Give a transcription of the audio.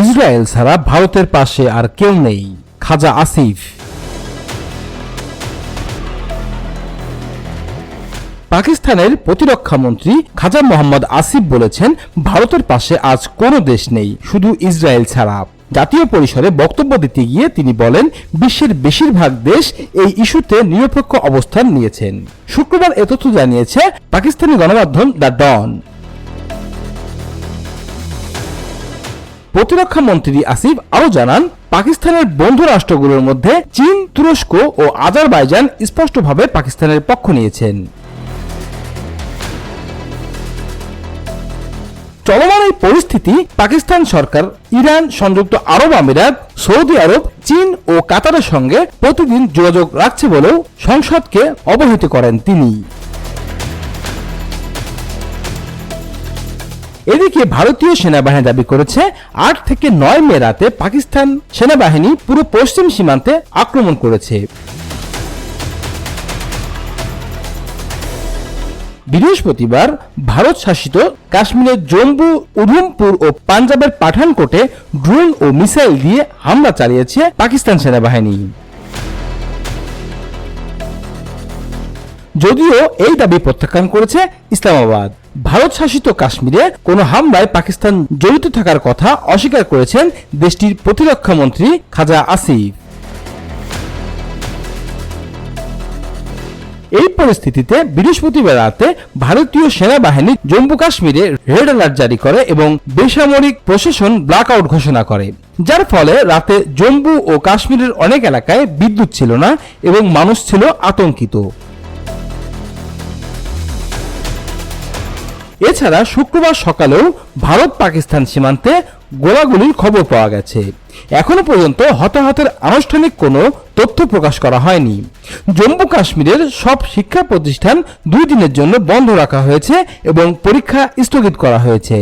Israel ছাড়া ভারতের পাশে আর কেউ নেই। খাজা আসিফ। পাকিস্তানের প্রতিরক্ষা মন্ত্রী খাজা মোহাম্মদ আসিফ বলেছেন, ভারতের পাশে আজ কোনো দেশ নেই, শুধু ইসরায়েল ছাড়া। জাতীয় পরিসরে বক্তব্য দিতে গিয়ে তিনি বলেন, বিশ্বের বেশিরভাগ দেশ এই ইস্যুতে নিরপেক্ষ অবস্থান নিয়েছেন। শুক্রবার এ তথ্য জানিয়েছে পাকিস্তানি গণমাধ্যম দ্য ডন। প্রতিরক্ষা মন্ত্রী আসিফ আরও জানান, পাকিস্তানের বন্ধু রাষ্ট্রগুলোর মধ্যে চীন, তুরস্ক ও আজারবাইজান স্পষ্টভাবে পাকিস্তানের পক্ষ নিয়েছেন। চলমান এই পরিস্থিতি পাকিস্তান সরকার, ইরান, সংযুক্ত আরব আমিরাত, সৌদি আরব, চীন ও কাতারের সঙ্গে প্রতিদিন যোগাযোগ রাখছে বলেও সংসদকে অবহিত করেন তিনি। এদিকে ভারতীয় সেনাবাহিনী দাবি করেছে, আট থেকে নয় মে রাতে পাকিস্তান সেনাবাহিনী পুরো পশ্চিম সীমান্তে আক্রমণ করেছে। বৃহস্পতিবার ভারত শাসিত কাশ্মীরের জম্মু, উধমপুর ও পাঞ্জাবের পাঠানকোটে ড্রোন ও মিসাইল দিয়ে হামলা চালিয়েছে পাকিস্তান সেনাবাহিনী। যদিও এই দাবি প্রত্যাখ্যান করেছে ইসলামাবাদ। ভারত শাসিত কাশ্মীরে কোনো হামলায় পাকিস্তান জড়িত থাকার কথা অস্বীকার করেছেন দেশটির প্রতিরক্ষা মন্ত্রী খাজা আসিফ। এই পরিস্থিতিতে বৃহস্পতিবার রাতে ভারতীয় সেনাবাহিনী জম্মু কাশ্মীরে রেড অ্যালার্ট জারি করে এবং বেসামরিক প্রশাসন ব্ল্যাক আউট ঘোষণা করে। যার ফলে রাতে জম্মু ও কাশ্মীরের অনেক এলাকায় বিদ্যুৎ ছিল না এবং মানুষ ছিল আতঙ্কিত। এছাড়া শুক্রবার সকালেও ভারত পাকিস্তান সীমান্তে গোলাগুলির খবর পাওয়া গেছে। এখনও পর্যন্ত হতাহতের আনুষ্ঠানিক কোনো তথ্য প্রকাশ করা হয়নি। জম্মু কাশ্মীরের সব শিক্ষা প্রতিষ্ঠান দুই দিনের জন্য বন্ধ রাখা হয়েছে এবং পরীক্ষা স্থগিত করা হয়েছে।